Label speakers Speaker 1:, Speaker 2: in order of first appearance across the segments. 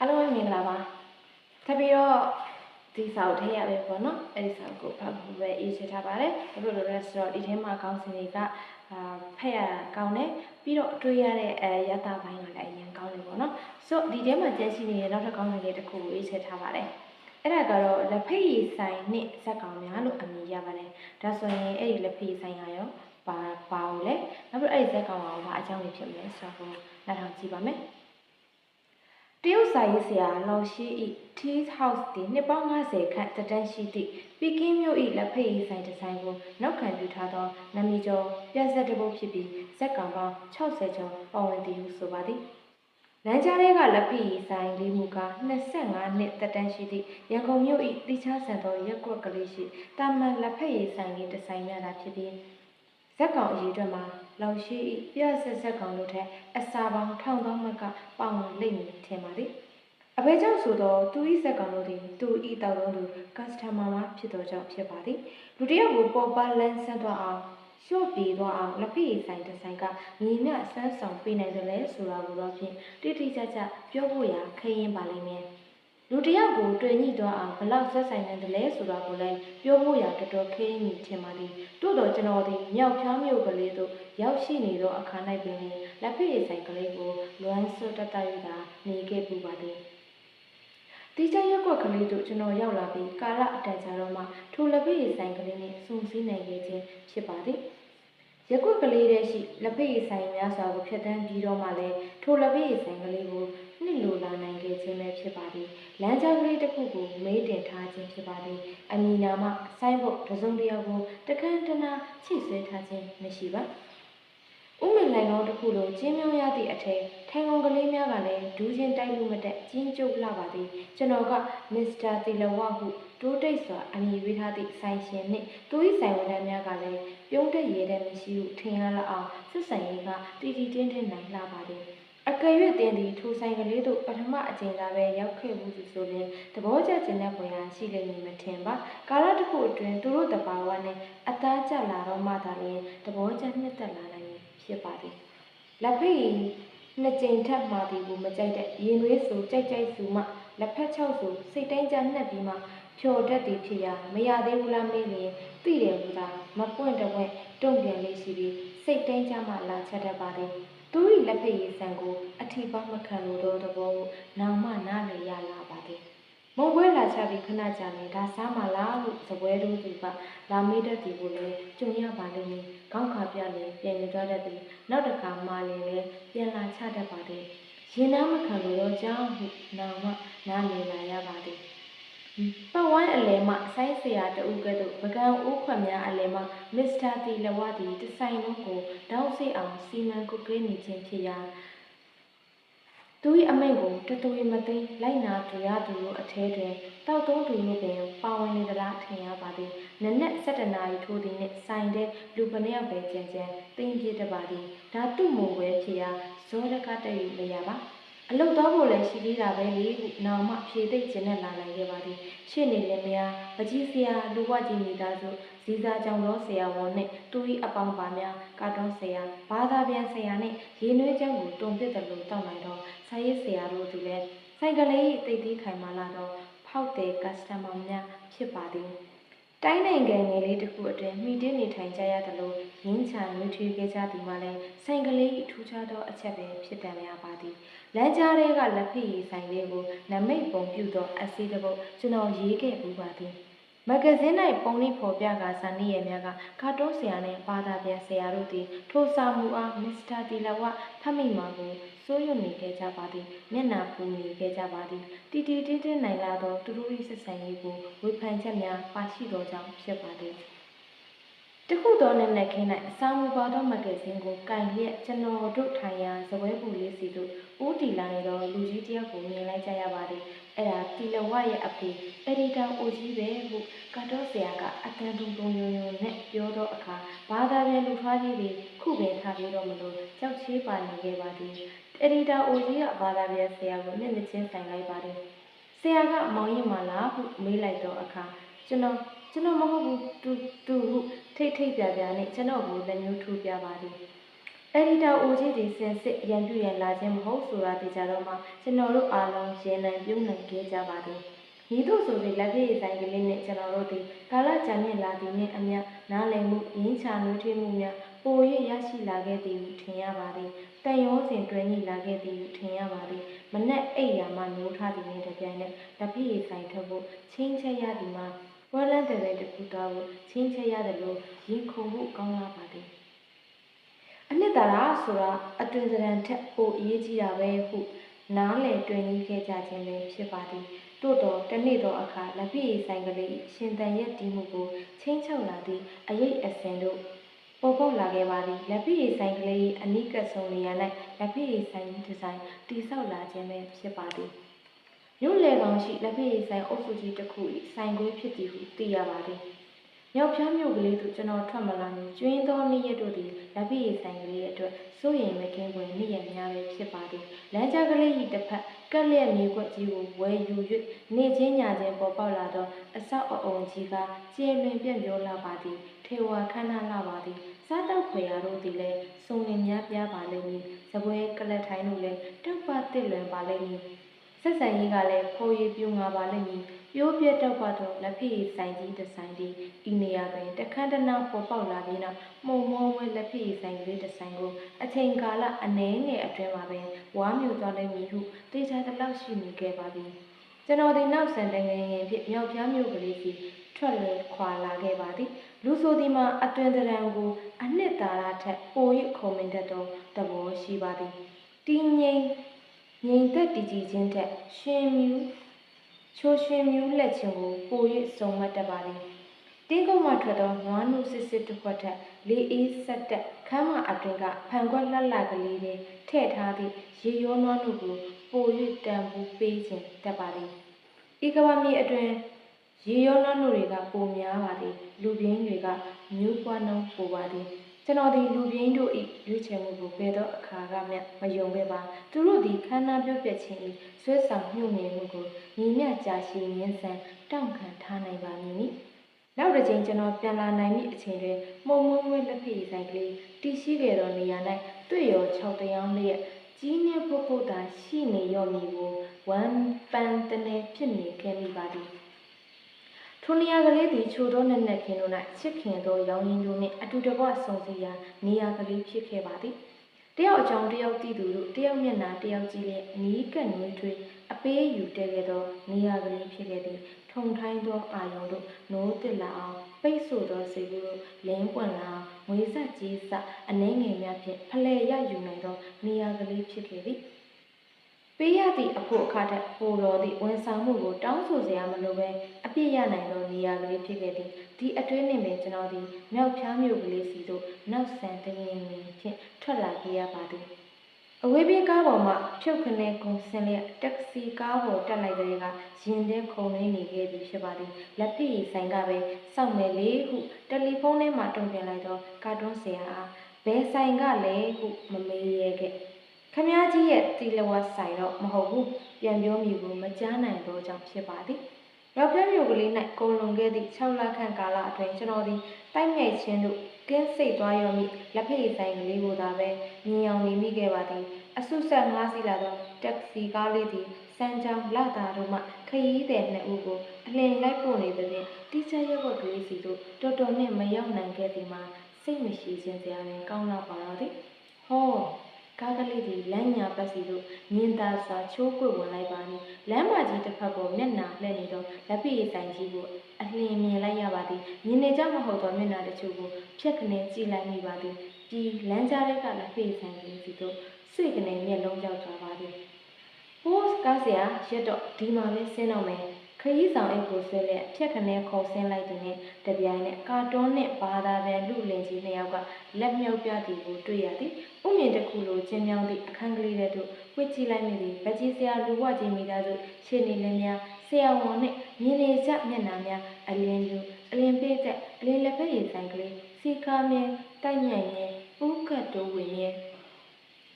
Speaker 1: အားလုံးပဲမင်္ဂလာပါထပ်ပြီးတော့ဒီစာအုပ်ထဲရပဲပေါ့နော်အဲ့ဒီစာအုပ်ကိုဖတ်ဖို့ပဲအေးချထားပါတယ်ဘာလို့လဲဆိုတော့ဒီထဲမှာကောင်းစင်တွေကအာဖက်ရတာကောင်းတယ်ပြီးတော့တွေ့ရတဲ့အဲရတာပိုင်းကလည်းအရင်ကောင်းတယ်ပေါ့နော်ဆိုတော့ဒီထဲမှာကျန်ရှိနေတဲ့နောက်ထပ်ကောင်းစင်လေးတစ်ခုကိုအေးချထားပါတယ်အဲ့ဒါကတော့လက်ဖက်ရည်ဆိုင်နဲ့ဇက်ကောင်များလို့အမည်ရပါတယ်ဒါဆိုရင်အဲ့ဒီလက်ဖက်ရည်ဆိုင်ကရောပါပါဦးလေနောက်ပြီးအဲ့ဒီဇက်ကောင်ကရောဘာအကြောင်းလေးဖြစ်မလဲဆိုတော့နားထောင်ကြည့်ပါမယ်တရုတ် စာရေးဆရာလောင်ရှိ၏ Tea House သည်နှစ်ပေါင်း90ခန့်သက်တမ်းရှိသည့်ပီကင်းမြို့၏လက်ဖက်ရည်ဆိုင်ဒီဇိုင်းကိုနောက်ခံပြုထားသောနာမည်ကျော်ပြဆက်တစ်ပုဒ်ဖြစ်ပြီးဇက်ကောင်ပေါင်း60ကျော်ပါဝင်သည်ဟုဆိုပါသည်။လမ်းကြားထဲကလက်ဖက်ရည်ဆိုင်လေးမူကား25နှစ်သက်တမ်းရှိသည့်ရန်ကုန်မြို့၏တိချားဆန်သောရက်ကွက်ကလေးရှိတာမန်လက်ဖက်ရည်ဆိုင်လေးဒီဇိုင်းများသာဖြစ်ပြီးဇက်ကောင်အရေးအတွက်မှာ လောင်ရှိ၏ပြဆက်ဇက်ကောင်တို့ထက်အစာပေါင်းထောင်သောမကပေါဝင်လိမ့်မည်ထင်ပါသည်။အဘဲကြောင့်ဆိုတော့သူဤဇက်ကောင်တို့သည်သူဤတောက်သောလူကစတမာမှာဖြစ်သောကြောင့်ဖြစ်ပါသည်လူတစ်ယောက်ကိုပေါ်ပါလန်းဆန်းသွားအောင်လျှော့ပြေသွားအောင်လက်ဖက်ရည်ဆိုင်တစ်ဆိုင်ကညီမျှဆန်းဆောင်ပေးနိုင်တယ်လဲဆိုတာကိုတော့ဖြင့်တိတိကျကျပြောဖို့ရာခရင်ပါလိမ့်မယ် လူတစ်ယောက်ကိုတွေ့ညှိသွားအောင်ဘလောက်ဆက်ဆိုင်နိုင်တယ်လဲဆိုတာကိုလည်းပြောဖို့ရာတော်တော်ခရင်မိထင်ပါသည်တို့တော့ကျွန်တော်ဒီမြောက်ဖြားမြို့ကလေးတို့ရောက်ရှိနေသောအခါ၌ပင်လက်ဖက်ရည်ဆိုင်ကလေးကိုလွမ်းဆွတ်တတ်တတ်ရတာနေခဲ့ပူပါသည်တီးချရက်ကွက်ကလေးတို့ကျွန်တော်ရောက်လာပြီးကာလအတန်ကြာတော့မှထိုလက်ဖက်ရည်ဆိုင်ကလေးနဲ့စုံစည်းနိုင်ခဲ့ခြင်းဖြစ်ပါသည် ရက်ကွက်ကလေးတည်းရှိလက်ဖက်ရည်ဆိုင်များစွာကိုဖျက်ဆီးပြီးတော့မှလည်းထိုလက်ဖက်ရည်ဆိုင်ကလေးကိုနှစ်လိုလာနိုင်ခဲ့ခြင်းပဲဖြစ်ပါသည်လမ်းကြားကလေးတစ်ခုကိုမေးတင်ထားခြင်းဖြစ်ပါသည်အမီနာမဆိုင်းဘုတ်တစ်စုံတစ်ယောက်ကိုတခန်းတနာချိတ်ဆွဲထားခြင်းမရှိပါ ဥမင်နိုင်ငံတစ်ခုလိုကျင်းမြောင်းရသည့်အထက်ထိုင်ကုန်ကလေးများကလည်းဒူးချင်းတိုက်လို့မတက်ကျင်းကျုပ်လာပါသည်ကျွန်တော်ကမစ္စတာတီလဝဟုတိုးတိတ်စွာအမည်ပေးထားသည့်ဆိုင်ရှင်နှင့်သူ၏ဆိုင်ဝန်ထမ်းများကလည်းပြုံးတက်ရတဲ့မရှိဟုထင်ရလောက်အောင်စစ်ဆိုင်ရေးကတီတီတင်းတင်းနိုင်လာပါသည်အကယ်၍တင်းသည်ထိုဆိုင်ကလေးတို့ပထမအကြိမ်သာပဲရောက်ခဲ့မှုဆိုရင်သဘောကျခြင်းတဲ့ပုံရရှိလိမ့်မည်မထင်ပါကာလတစ်ခုအတွင်းသူတို့တဘာဝနဲ့အသားကျလာတော့မှသာလျှင်သဘောကျနှစ်သက်လာနိုင်မည် ဖြစ်ပါသည်လက်ဖက်ရည်နှစ်ကြိမ်ထပ်မှာဒီကိုမကြိုက်တဲ့ရင်သွေးဆိုကြိုက်ကြိုက်ဆိုမှလက်ဖက်ချောက်ဆိုစိတ်တိုင်းကြနှက်ပြီးမှဖြော်တတ်သည်ဖြစ်ရာမရသေးဘူးလားမေးရင်သိတယ်ဘူးလားမပွင့်တော့ဝဲတုံ့ပြန်လေးရှိပြီးစိတ်တိုင်းကြမှလာချက်တတ်ပါတယ်သူ၏လက်ဖက်ရည်ဆန်ကိုအထီပေါင်းမခံလို့တော့သဘောကိုနောင်မှနားလည်ရလာပါသည် မုံပွဲလာချပြီးခဏကြာနေဒါစားမလားဟုသပွဲတို့သူကလာမေးတတ်သည်ကိုလည်းကြုံရပါလိမ့်မည်။ကောင်းခါပြလည်းပြန်နေကြတတ်သည်။နောက်တစ်ခါမှလည်းလည်းပြန်လာချတတ်ပါသည်။ရင်နာမခံလို့တော့ကြောင်းဟုနောင်မှနားလည်လာရပါသည်။ပတ်ဝိုင်းအလဲမှဆိုင်းဆရာတဦးကဲ့သို့ပကံအိုးခွက်များအလဲမှမစ္စတာတီလဝသည်တဆိုင်လုံးကိုတောက်စိအောင်စီမံကုတ်ကဲနေခြင်းဖြစ်ရာ သူ၏အမိန့်ကိုတသွေမသိမ်းလိုက်နာကြရသူတို့အထဲတွင်တောက်သုံးသူတို့ပင်ပါဝင်နေသလားထင်ရပါသည်နနက်7နာရီထိုးသည်နှင့်ဆိုင်တဲ့လူပနှစ်ယောက်ပဲကြံကြံတင်းပြတပါသည်ဒါသူ့မူပဲဖြစ်ရာဇောရကတည်းမရပါအလုတ်တော့ဖို့လည်းရှိသေးတာပဲလေဟုနောင်မှဖြေသိပ်ခြင်းနဲ့လာနိုင်ခဲ့ပါသည်ရှေ့နေလည်းမယားပကြီးဆရာလူဝကြီးမိသားစုဇီစာကြောင့်သောဆရာဝန်နှင့်သူ၏အပေါင်းပါများကာတွန်းဆရာဘာသာပြန်ဆရာနှင့်ရေနွေးချမ်းကိုတုံပစ်တယ်လို့တောက်နိုင်တော့ ဆိုင်ရေးဆရာတို့သည်လည်းဆိုင်ကလေးတိတ်သေးခိုင်မာလာတော့ဖောက်တဲ့ customer များဖြစ်ပါသည်တိုင်းနိုင်ငံငယ်လေးတစ်ခုအတွင်းမိတင်းနေထိုင်ကြရသလိုရင်းချရွေးထွေးခဲ့ကြသည်မှလည်းဆိုင်ကလေး၏ထူးခြားသောအချက်ပဲဖြစ်တန်များပါသည်လမ်းကြားထဲကလက်ဖက်ရည်ဆိုင်လေးကိုနမိတ်ပုံပြုသောအစီတစ်ပုဒ်ကျွန်တော်ရေးခဲ့ပူပါသည်မဂဇင်း၌ပုံနှိပ်ဖော်ပြကဇာနေရများကကာတွန်းဆရာနှင့်ဘာသာပြန်ဆရာတို့သည်ထိုစာမှုအားမစ္စတာတီလဝဖတ်မိမှာကို စိုးရွံ့နေခဲ့ကြပါသည်မျက်နာပူနေခဲ့ကြပါသည်တီတီတင်းတင်းနိုင်လာသောသူတို့၏ဆက်ဆံရေးကိုဝေဖန်ချက်များပါရှိသောကြောင့်ဖြစ်ပါသည်တခုသောနက်နက်ခင်း၌အစာမူပါသောမဂ္ဂဇင်းကိုကင်လျက်ကျွန်တော်တို့ထိုင်ရာဇပွဲပူလေးစီသို့ဦးတီလာနေသောလူကြီးတစ်ယောက်ကိုမြင်လိုက်ကြရပါသည်အဲ့ဒါတီလဝရဲ့အဖေအဒီတာအိုကြီးပဲဟုကတော့ဆရာကအတန်တုံတုံယုံယုံနဲ့ပြောသောအခါဘာသာပြန်လူထွားကြီးတွေခုပင်ထားပြီးတော့မလို့ကြောက်ချေးပါနေခဲ့ပါသည် အဒီတာအိုကြီးကဘာသာပြန်ဆရာကိုမျက်နှာချင်းဆိုင်လိုက်ပါတယ်ဆရာကမောင်ရင်မလားဟုမေးလိုက်တော့အခါကျွန်တော်ကျွန်တော်မဟုတ်ဘူးတူတူဟုထိတ်ထိတ်ပြပြနဲ့ကျွန်တော်ကိုလက်ညှိုးထိုးပြပါသည်အဒီတာအိုကြီးဒီစင်စစ်ရန်ပြူရန်လာခြင်းမဟုတ်ဆိုတာသိကြတော့မှကျွန်တော်တို့အားလုံးရေနိုင်ပြုံးနိုင်ခဲ့ကြပါသည်ဤသို့ဆိုပြီးလက်ပြည့်ဆိုင်ကလေးနဲ့ကျွန်တော်တို့ဒီကာလကြာမြင့်လာသည်နှင့်အမျှနားလည်မှုရင်းချနှွေးထွေးမှုများပို၍ရရှိလာခဲ့သည်ဟုထင်ရပါသည်တန် ရောစဉ်တွင်ကြီးလာခဲ့သည်ဟုထင်ရပါသည်မနက်အိပ်ရာမှနိုးထားသည်နှင့်တပြိုင်နက်လက်ပြည့်ဆိုင်ထုတ်ဖို့ချင်းချက်ရသည်မှာဝဲလန်းတဲ့တဲ့ကူတော်ကိုချင်းချက်ရတယ်လို့ရင်ခုန်ဖို့ကောင်းလာပါသည်အနှစ်သာရဆိုတာအတွင်စရံထက်ပိုအရေးကြီးတာပဲဟုနားလေတွင်ကြီးခဲ့ကြခြင်းပဲဖြစ်ပါသည်တို့တော့တနေ့သောအခါလက်ပြည့်ဆိုင်ကလေးရှင်တန်ရက်တီးမှုကိုချင်းချုပ်လာသည့်အရေးအစင်တို့ ပေါ်ပေါက်လာခဲ့ပါသည်လက်ပြည့်ဆိုင်ကလေးအနိကဆုံးနေရာ၌လက်ပြည့်ဆိုင်ဒီဇိုင်းတည်ဆောက်လာခြင်းပဲဖြစ်ပါသည်မြို့လေကောင်ရှိလက်ပြည့်ဆိုင်အုပ်စုကြီးတစ်ခု၏ဆိုင်ခွေးဖြစ်သည်ဟုသိရပါသည်မြောက်ဖျားမြို့ကလေးသို့ကျွန်တော်ထွက်မလာမီကျွင်းသောနေ့ရက်တို့သည်လက်ပြည့်ဆိုင်ကလေးရဲ့အတွက်စိုးရိမ်မကင်းပွင့်နေ့ရက်များပဲဖြစ်ပါသည်လမ်းကြားကလေး၏တစ်ဖက်ကက်လျက်မြေကွက်ကြီးကိုဝဲယူ၍နေချင်းညချင်းပေါ်ပေါက်လာသောအဆောက်အအုံကြီးကကျဲလွင်ပြန့်ပြောလာပါသည် ထေဝါခန္ဓာလာပါသည်စားတောက်ဖွယ်ရာတို့သည်လည်းစုံလင်များပြားပါလိမ့်မည်ဇပွဲကလတ်ထိုင်းတို့လည်းတောက်ပတစ်လွင်ပါလိမ့်မည်ဆက်ဆံရေးကလည်းဖိုးရီပြူငါပါလိမ့်မည်ပြိုးပြက်တော့ပါတော့လက်ဖေးဆိုင်ကြီးတစ်ဆိုင်ဒီဤနေရာတွင်တခန်းတနာပေါ်ပေါက်လာပြီးနောက်မှုံမောဝဲလက်ဖေးဆိုင်ကလေးတစ်ဆိုင်ကိုအချိန်ကာလအနည်းငယ်အတွင်းမှာပင်ဝါမျိုးသွားလိမ့်မည်ဟုသိချသလောက်ရှိနေခဲ့ပါသည်ကျွန်တော်ဒီနောက်ဆန်တငယ်ရင်ဖြင့်မြောက်ပြားမျိုးကလေးစီထွက်လေခွာလာခဲ့ပါသည် လူဆိုဒီမှာအတွင်တရံကိုအနှစ်သာရထက်ပို၍ခုံမင်တတ်သောသဘောရှိပါသည်တင်းငိမ့်ငြိမ်သက်တည်ကြည်ခြင်းထက်ရှင်မြူးချိုးရှင်မြူးလက်ခြင်းကိုပို၍စုံမတ်တတ်ပါလေတင်းကုန်းမှထွက်သောနွားနုစစ်စစ်တစ်ခွက်ထက်လေးအေးဆက်တက်ခမ်းမအတွင်ကဖန်ခွက်လှလှကလေးတွေထည့်ထားသည့်ရေရောနွားနုကိုပို၍တန်ဖိုးပေးခြင်းတတ်ပါလေဤကဘာမြေအတွင် ရေရောနွားနုတွေကပိုများပါလေလူပြင်းတွေကမျိုးပွားနှုံးပိုပါလေကျွန်တော်ဒီလူပြင်းတို့၏ရွေးချယ်မှုကိုဘယ်တော့အခါကမှမယုံခဲ့ပါသူတို့ဒီခန္ဓာပြုတ်ပြက်ခြင်း၏ဆွဲဆောင်မှုနေမှုကိုညီမျှကြာရှည်ရင်းဆန်တောင့်ခံထားနိုင်ပါမည်နိနောက်တစ်ချိန်ကျွန်တော်ပြန်လာနိုင်မည့်အချိန်တွင်မှုံမုံမွေးလက်ဖက်ရည်ဆိုင်ကလေးတည်ရှိခဲ့သောနေရာ၌တွေ့ရော6တယောက်လျက်ကြီးမြတ်ဖို့ဖို့သာရှိနေရောမည်ကိုဝမ်းပန်းတနေဖြစ်နေခဲ့မိပါသည် ထိုနေရာကလေးသည်ချိုသောနက်နက်ခင်းတို့၌ချစ်ခင်သောရောင်ရင်းတို့နှင့်အတူတကွဆုံစည်းရာနေရာကလေးဖြစ်ခဲ့ပါသည်တယောက်အကြောင်းတယောက်တည်သူတို့တယောက်မျက်နှာတယောက်ကြည့်လျက်နီးကပ်နွေးထွေးအပေးယူတဲခဲ့သောနေရာကလေးဖြစ်ခဲ့သည်ထုံထိုင်းသောအာယုံတို့နိုးတစ်လာအောင်ပိတ်ဆို့သောစိတ်ကူးတို့လင်းပွင့်လာအောင်ငွေဆက်ကြီးစအနှဲငယ်များဖြင့်ဖလှယ်ရယူနိုင်သောနေရာကလေးဖြစ်ခဲ့သည် ပေးရသည့်အဖို့အခါထက်ပိုတော်သည့်ဝန်ဆောင်မှုကိုတောင်းဆိုစရာမလိုပဲအပြည့်ရနိုင်သောနေရာကလေးဖြစ်ခဲ့သည်ဒီအတွင်းနှင့်ပင်ကျွန်တော်သည်မြောက်ဖြားမြို့ကလေးစီသို့နောက်ဆန်တငင်ငင်ဖြင့်ထွက်လာခဲ့ရပါသည်အဝေးပြေးကားပေါ်မှဖြုတ်ခနဲကုန်ဆင်းလျက်တက္ကစီကားပေါ်တက်လိုက်တဲ့ကရင်ထဲခုန်ရင်းနေခဲ့သည်ဖြစ်ပါသည်လက်ဖက်ရည်ဆိုင်ကပဲစောင့်မယ်လေဟုတယ်လီဖုန်းထဲမှတုံ့ပြန်လိုက်သောကာတွန်းဆရာအားဘယ်ဆိုင်ကလဲဟုမမေးရဲခဲ့ ခမည်းကြီးရဲ့တီလဝတ်ဆိုင်တော့မဟုတ်ဘူးပြန်ပြောမိကိုမကြားနိုင်သောကြောင့်ဖြစ်ပါသည်ရောက်ပြမြို့ကလေး၌ကုန်လွန်ခဲ့သည့်6လခန့်ကာလအတွင်းကျွန်တော်သည်တိုက်မြိုက်ခြင်းတို့ကင်းစိတ်သွားရောမိလက်ဖက်ရည်ဆိုင်ကလေးကိုသာပဲမြင်အောင်နေမိခဲ့ပါသည်အဆုဆက်ငားစီလာသောတက္ကစီကားလေးသည်စမ်းချောင်းလာတာတို့မှခရီးသည်နှစ်ဦးကိုအလင်းလိုက်ပို့နေသည်ဖြင့်တိကျရက်ွက်ကလေးစီတို့တော်တော်နှင့်မရောက်နိုင်ခဲ့သည်မှာစိတ်မရှိခြင်းစရာပင်ကောင်းလာပါတော့သည်ဟော ကားကလေးသည်လမ်းညာပတ်စီသို့မြင်သာစွာချိုးကွေ့ဝင်လိုက်ပါသည်လမ်းမကြီးတစ်ဖက်ပေါ်မျက်နှာလှည့်နေသောလက်ပိဆိုင်ကြီးကိုအလင်းမြင်လိုက်ရပါသည်မြင်နေကြမဟုတ်သောမျက်နှာတချို့ကိုဖြက်ကနေကြည့်လိုက်မိပါသည်ပြီးလမ်းကြားထဲကလက်ပိဆိုင်ကြီးစီသို့စိတ်ကနေမျက်လုံးရောက်သွားပါသည်ဟိုးကားဆရာရက်တော့ဒီမှာပဲဆင်းတော့မယ် ခရီးဆောင်အိတ်ကိုဆွဲလက်ဖြက်ခနဲခုံဆင်းလိုက်သည်နှင့်တပြိုင်နက်ကာတွန်းနှင့်ဘာသာပြန်လူလင်ကြီးနှစ်ယောက်ကလက်မြုပ်ပြသည်ကိုတွေ့ရသည်ဥမြင့်တစ်ခုလိုကျင်းမြောင်းသည့်အခန်းကလေးထဲသို့ဝှစ်ကြည့်လိုက်မိသည်ဗကြီးဆရာလူဝကြီးမိသားစုရှင်းနေလင်းများဆရာဝန်နှင့်မြင်နေကြမျက်နှာများအလင်းယူအလင်းပေးတဲ့အလင်းလက်ဖက်ရည်ဆိုင်ကလေးစီကားမြဲတိုက်မြိုင်မြဲဥကတ်တိုးဝင်မြဲ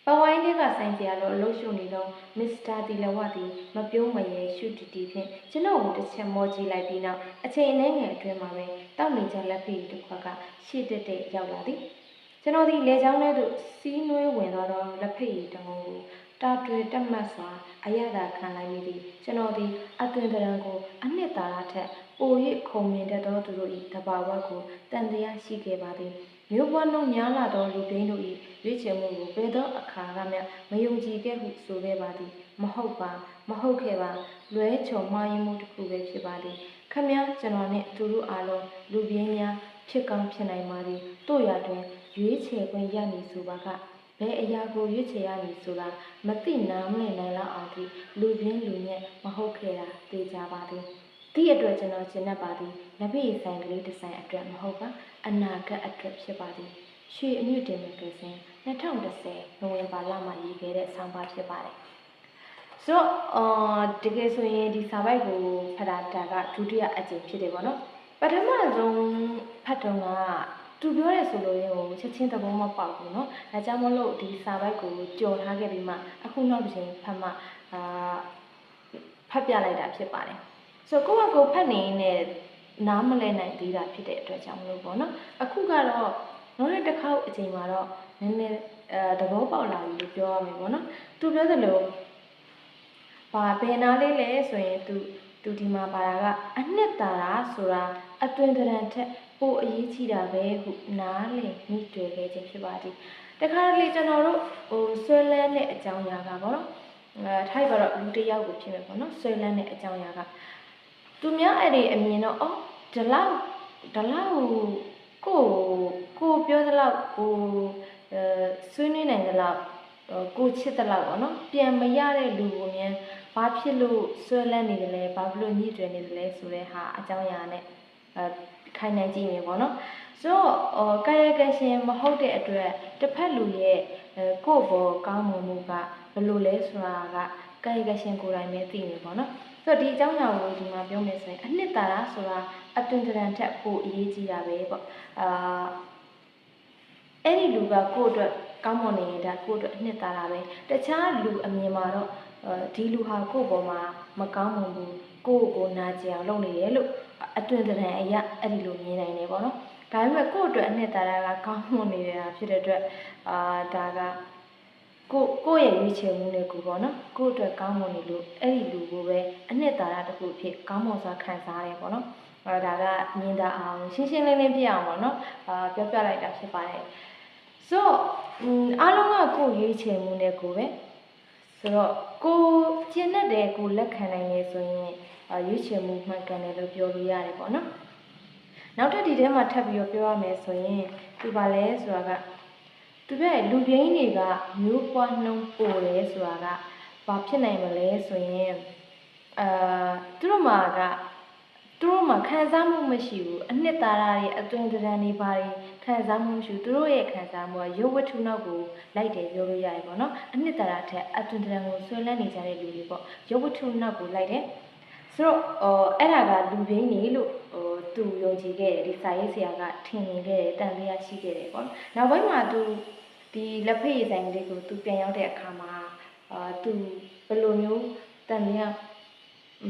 Speaker 1: ပဝိုင်းလေးကဆိုင်စရာလိုအလုပ်ရှုပ်နေတော့မစ္စတာတီလဝသည်မပြုံးမရဲရှုတီတီဖြင့်ကျွန်တော်ကိုတစ်ချက်မောကြည့်လိုက်ပြီးနောက်အချိန်အနည်းငယ်အတွင်းမှာပဲတောက်နေကြလက်ဖေးတစ်ခွက်ကရှေ့တက်တက်ရောက်လာသည်ကျွန်တော်ဒီလေချောင်းထဲသို့စီးနွေးဝင်သွားသောလက်ဖက်ရည်တငုံကိုတာတွင်တက်မှတ်စွာအရသာခံလိုက်မိသည်ကျွန်တော်ဒီအသွင်တရံကိုအနှစ်သာရထက်ပို၍ခုံမြင်တတ်သောသူတို့၏တဘာဝကိုတန်တရားရှိခဲ့ပါသည် မြို့ပွားနှုံများလာသောလူပိန်းတို့၏ရွေးချယ်မှုကိုဘယ်သောအခါကမျှမယုံကြည်ခဲ့ဟုဆိုခဲ့ပါသည်မဟုတ်ပါမဟုတ်ခဲ့ပါလွဲချော်မှားယွင်းမှုတစ်ခုပဲဖြစ်ပါသည်ခမည်းကျွန်တော်နှင့်သူတို့အားလုံးလူပြင်းများဖြစ်ကောင်းဖြစ်နိုင်ပါသည်တို့ရတွင်ရွေးချယ်ခွင့်ရမည်ဆိုပါကဘယ်အရာကိုရွေးချယ်ရမည်ဆိုတာမသိနားမလည်နိုင်လောက်အောင်ဒီလူပြင်းလူညက်မဟုတ်ခဲ့တာသိကြပါသည်ဒီ အတွက်ကျွန်တော်ရှင်းတတ်ပါသည်လက်ပြည့်ဆိုင်ကလေးဒီဇိုင်းအတွက်မဟုတ်ပါအနာဂတ်အတွက်ဖြစ်ပါသည်ရွှေအမြင့်တင်မဂ္ဂဇင်း2010နိုဝင်ဘာလမှာရေးခဲ့တဲ့ဆောင်းပါးဖြစ်ပါတယ်ဆိုတော့အော်တကယ်ဆိုရင်ဒီစာပိုက်ကိုဖတ်တာဒါကဒုတိယအကြိမ်ဖြစ်တယ်ပေါ့နော်ပထမဆုံးဖတ်တော့ကသူပြောတဲ့ဆိုလိုရင်းကိုချက်ချင်းသဘောမပေါက်ဘူးเนาะဒါကြောင့်မလို့ဒီစာပိုက်ကိုကြော်ထားခဲ့ပြီးမှအခုနောက်တစ်ချိန်ဖတ်မှအာဖတ်ပြလိုက်တာဖြစ်ပါတယ် ဆိုတော့ကိုယ့်ဘက်ကိုဖတ်နေရင်လည်းနားမလဲနိုင်သေးတာဖြစ်တဲ့အတွက်ကြောင့်မလို့ပေါ့နော်အခုကတော့နောက်တစ်ခေါက်အချိန်မှာတော့နည်းနည်းအဲသဘောပေါက်လာပြီလို့ပြောရမယ်ပေါ့နော်သူပြောသလိုဘာဘယ်နာလေးလဲဆိုရင်သူသူဒီမှာပါတာကအနှစ်သာရဆိုတာအသွင်သဏ္ဍာန်ထက်ပိုအရေးကြီးတာပဲဟုနားလည်မိတွေ့ခဲ့ခြင်းဖြစ်ပါသည်တခါတလေကျွန်တော်တို့ဟိုဆွဲလန်းတဲ့အကြောင်းအရာကပေါ့နော်အဲထိုက်ကတော့လူတစ်ယောက်ကိုဖြစ်မယ်ပေါ့နော်ဆွဲလန်းတဲ့အကြောင်းအရာက သူများအဲ့ဒီအမြင်တော့အော်ဒီလောက်ဒီလောက်ကိုကိုပြောသလောက်ကိုအဲဆွေးနွေးနိုင်သလောက်ကိုချစ်သလောက်ပေါ့နော်ပြန်မရတဲ့လူကိုမြန်ဘာဖြစ်လို့ဆွဲလန်းနေတယ်လဲဘာဖြစ်လို့ညှိတွယ်နေတယ်လဲဆိုတဲ့ဟာအကြောင်းအရာနဲ့အဲခိုင်နိုင်ကြည့်မယ်ပေါ့နော်ဆိုတော့အော်ကာယကရှင်မဟုတ်တဲ့အတွက်တစ်ဖက်လူရဲ့အဲကိုယ့်ဘောကောင်းမွန်မှုကဘယ်လိုလဲဆိုတာက ကာယကရှင်ကိုယ်တိုင်ပဲသိနေပေါ့နော်ဆိုတော့ဒီအကြောင်းအရာကိုဒီမှာပြောမယ်ဆိုရင်အနှစ်သာရဆိုတာအသွင်တရံထက်ပိုအရေးကြီးတာပဲပေါ့အာအဲ့ဒီလူကကိုယ့်အတွက်ကောင်းမွန်နေရင်ဒါကိုယ့်အတွက်အနှစ်သာရပဲတခြားလူအမြင်မှာတော့အဲဒီလူဟာကိုယ့်ဘောမှာမကောင်းမွန်ဘူးကိုယ့်ကိုနာကျင်အောင်လုပ်နေတယ်လို့အတွင်တရံအရာအဲ့ဒီလိုမြင်နိုင်တယ်ပေါ့နော်ဒါပေမဲ့ကိုယ့်အတွက်အနှစ်သာရကကောင်းမွန်နေတာဖြစ်တဲ့အတွက်အာဒါက ကိုကိုယ့်ရဲ့ရွေးချယ်မှုနဲ့ကိုပေါ့နော်ကိုယ့်အတွက်ကောင်းမွန်နေလို့အဲ့ဒီလူကိုပဲအနှစ်သာရတစ်ခုဖြစ်ကောင်းမွန်စွာခံစားရတယ်ပေါ့နော်အဲဒါကမြင်တာအောင်ရှင်းရှင်းလင်းလင်းပြအောင်ပေါ့နော်အာပြောပြလိုက်တာဖြစ်ပါတယ်ဆိုတော့အားလုံးကကိုယ့်ရွေးချယ်မှုနဲ့ကိုပဲဆိုတော့ကိုကျင့်တတ်တယ်ကိုလက်ခံနိုင်တယ်ဆိုရင်ရွေးချယ်မှုမှန်ကန်တယ်လို့ပြောလို့ရတယ်ပေါ့နော်နောက်ထပ်ဒီထဲမှာထပ်ပြီးတော့ပြောရမယ်ဆိုရင်ဒီပါလဲဆိုတာက သူတို့ရဲ့လူပြင်းတွေကမျိုးပွားနှုံးပိုတယ်ဆိုတာကဘာဖြစ်နိုင်မလဲဆိုရင်အာသူတို့မှာကသူတို့မှာခံစားမှုမရှိဘူးအနှစ်သာရတွေအသွင်သဏ္ဍာန်တွေဘာတွေခံစားမှုမရှိဘူးသူတို့ရဲ့ခံစားမှုကရုပ်ဝတ္ထုနောက်ကိုလိုက်တယ်ပြောလို့ရတယ်ပေါ့နော်အနှစ်သာရထက်အသွင်သဏ္ဍာန်ကိုဆွဲလန်းနေကြတဲ့လူတွေပေါ့ရုပ်ဝတ္ထုနောက်ကိုလိုက်တယ် ဆိုတော့အော်အဲ့ဒါကလူပြင်းနေလို့ဟိုသူယုံကြည်ခဲ့တယ်ဒီစာရေးဆရာကထင်မြင်ခဲ့တယ်တန်တရားရှိခဲ့တယ်ပေါ့နော်နောက်ပိုင်းမှာသူဒီလက်ဖက်ရည်ဆိုင်လေးကိုသူပြန်ရောက်တဲ့အခါမှာအာသူဘယ်လိုမျိုးတန်တရား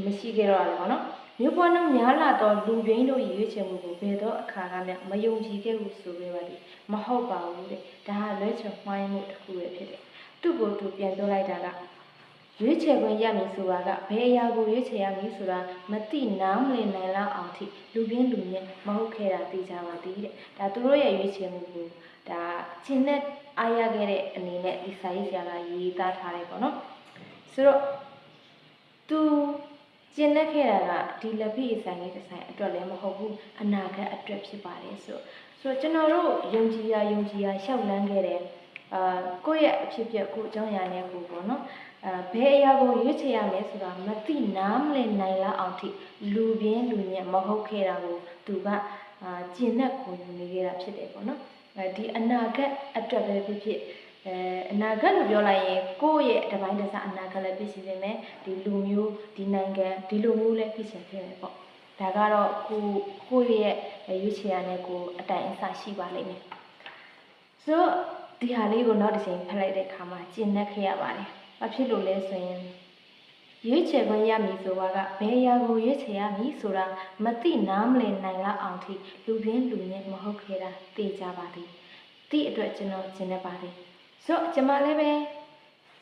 Speaker 1: မရှိခဲ့တော့တယ်ပေါ့နော်မြို့ပေါ်နှုံများလာတော့လူပြင်းတို့ရွေးချယ်မှုကိုဘယ်တော့အခါကမှမယုံကြည်ခဲ့ဘူးဆိုပေပါသည်မဟုတ်ပါဘူးတဲ့ဒါကလွဲချော်မှိုင်းမှုတစ်ခုပဲဖြစ်တယ်သူ့ကိုသူပြန်ပြောလိုက်တာက ရွေးချယ်ခွင့်ရမည်ဆိုတာကဘယ်အရာကိုရွေးချယ်ရမည်ဆိုတာမသိနားမလည်နိုင်လောက်အောင်ထိလူပြင်းလူမြင်မဟုတ်ခဲ့တာသိကြပါသည်တဲ့ဒါသူတို့ရဲ့ရွေးချယ်မှုကိုဒါချင်းနဲ့အားရခဲ့တဲ့အနေနဲ့ဒီစာရေးဆရာကရေးသားထားတယ်ပေါ့နော်ဆိုတော့သူကျင်လက်ခဲ့တာကဒီလက်ဖိဆိုင်လေးတစ်ဆိုင်အတွက်လည်းမဟုတ်ဘူးအနာဂတ်အတွက်ဖြစ်ပါတယ်ဆိုဆိုတော့ကျွန်တော်တို့ယုံကြည်ရယုံကြည်ရရှောက်လန်းခဲ့တယ်အာကိုယ့်ရဲ့အဖြစ်အပျက်ကိုအကြောင်းအရာနဲ့ကိုပေါ့နော် အဲဘယ်အရာကိုရွေးချယ်ရမလဲဆိုတာမသိနားမလည်နိုင်လောက်အောင်ထိလူပြင်းလူညံ့မဟုတ်ခဲ့တာကိုသူကအာကျင်နဲ့ကိုယူနေခဲ့တာဖြစ်တယ်ပေါ့နော်အဲဒီအနာဂတ်အတွက်ပဲဖြစ်ဖြစ်အဲအနာဂတ်လို့ပြောလိုက်ရင်ကိုယ့်ရဲ့တပိုင်းတစ်စားအနာဂတ်လည်းဖြစ်စီနေမယ်ဒီလူမျိုးဒီနိုင်ငံဒီလိုမျိုးလည်းဖြစ်ချင်ဖြစ်မယ်ပေါ့ဒါကတော့ကိုကိုယ့်ရဲ့ရွေးချယ်ရတဲ့ကိုအတိုင်အဆရှိပါလိမ့်မယ်ဆိုတော့ဒီဟာလေးကိုနောက်တစ်ချိန်ဖတ်လိုက်တဲ့အခါမှာကျင်내ခဲ့ရပါတယ် ဘာဖြစ်လို့လဲဆိုရင်ရွေးချယ်ခွင့်ရမည်ဆိုတာကဘယ်အရာကိုရွေးချယ်ရမည်ဆိုတာမသိနားမလည်နိုင်လောက်အောင်ထိလူပြင်းလူညစ်မဟုတ်ခဲ့တာသိကြပါသည်တိအတွက်ကျွန်တော်ကျင်နေပါတယ်ဆိုတော့ကျွန်မလည်းပဲ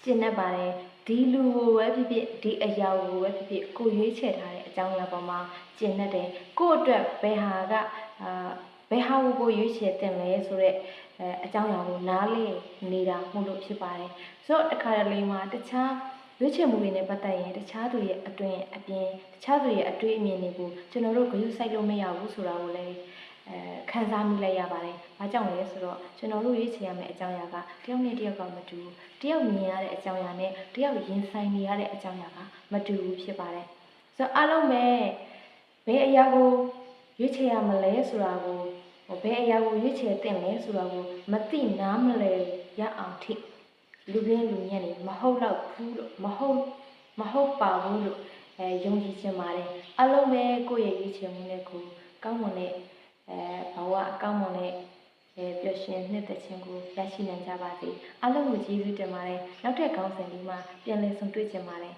Speaker 1: ကျင်နေပါတယ်ဒီလူကိုပဲဖြစ်ဖြစ်ဒီအရာကိုပဲဖြစ်ဖြစ်ကိုရွေးချယ်ထားတဲ့အကြောင်းအရာပေါ်မှာကျင်နေတယ်ကို့အတွက်ဘယ်ဟာကအာဘယ်ဟာကိုကိုရွေးချယ်တင်လဲဆိုတော့ အဲအကြောင်းအရာကိုနားလေနေတာမှုလို့ဖြစ်ပါတယ်ဆိုတော့တစ်ခါတလေမှာတခြားရွေးချယ်မှုတွေနဲ့ပတ်သက်ရင်တခြားသူရဲ့အတွင်အပြင်တခြားသူရဲ့အတွေ့အမြင်တွေကိုကျွန်တော်တို့ဂရုစိုက်လို့မရဘူးဆိုတာကိုလည်းအဲခံစားမိလိုက်ရပါတယ်။ဘာကြောင့်လဲဆိုတော့ကျွန်တော်တို့ရွေးချယ်ရမယ့်အကြောင်းအရာကတယောက်နဲ့တယောက်ကမတူဘူး။တယောက်မြင်ရတဲ့အကြောင်းအရာနဲ့တယောက်ရင်ဆိုင်နေရတဲ့အကြောင်းအရာကမတူဘူးဖြစ်ပါတယ်။ဆိုတော့အားလုံးပဲဘယ်အရာကိုရွေးချယ်ရမလဲဆိုတာကိုဟို ဘယ်အရာကိုရွေးချယ်သင့်လဲဆိုတာကိုမသိနားမလည်ရအောင်ထိလူပြင်းလူညံ့နေမဟုတ်တော့ဘူးလို့မဟုတ်မဟုတ်ပါဘူးလို့အဲယုံကြည်ခြင်းပါတယ်အလုံးပဲကိုယ့်ရဲ့ရည်ချင်မှုနဲ့ကိုယ်ကောင်းမွန်တဲ့အဲဘဝကောင်းမွန်တဲ့အဲပျော်ရွှင်နှစ်သက်ခြင်းကိုရရှိနိုင်ကြပါစေအလုံးကိုကျေးဇူးတင်ပါတယ်နောက်ထပ်ကောင်းစဉ်လေးမှာပြန်လည်ဆုံတွေ့ကြပါတယ်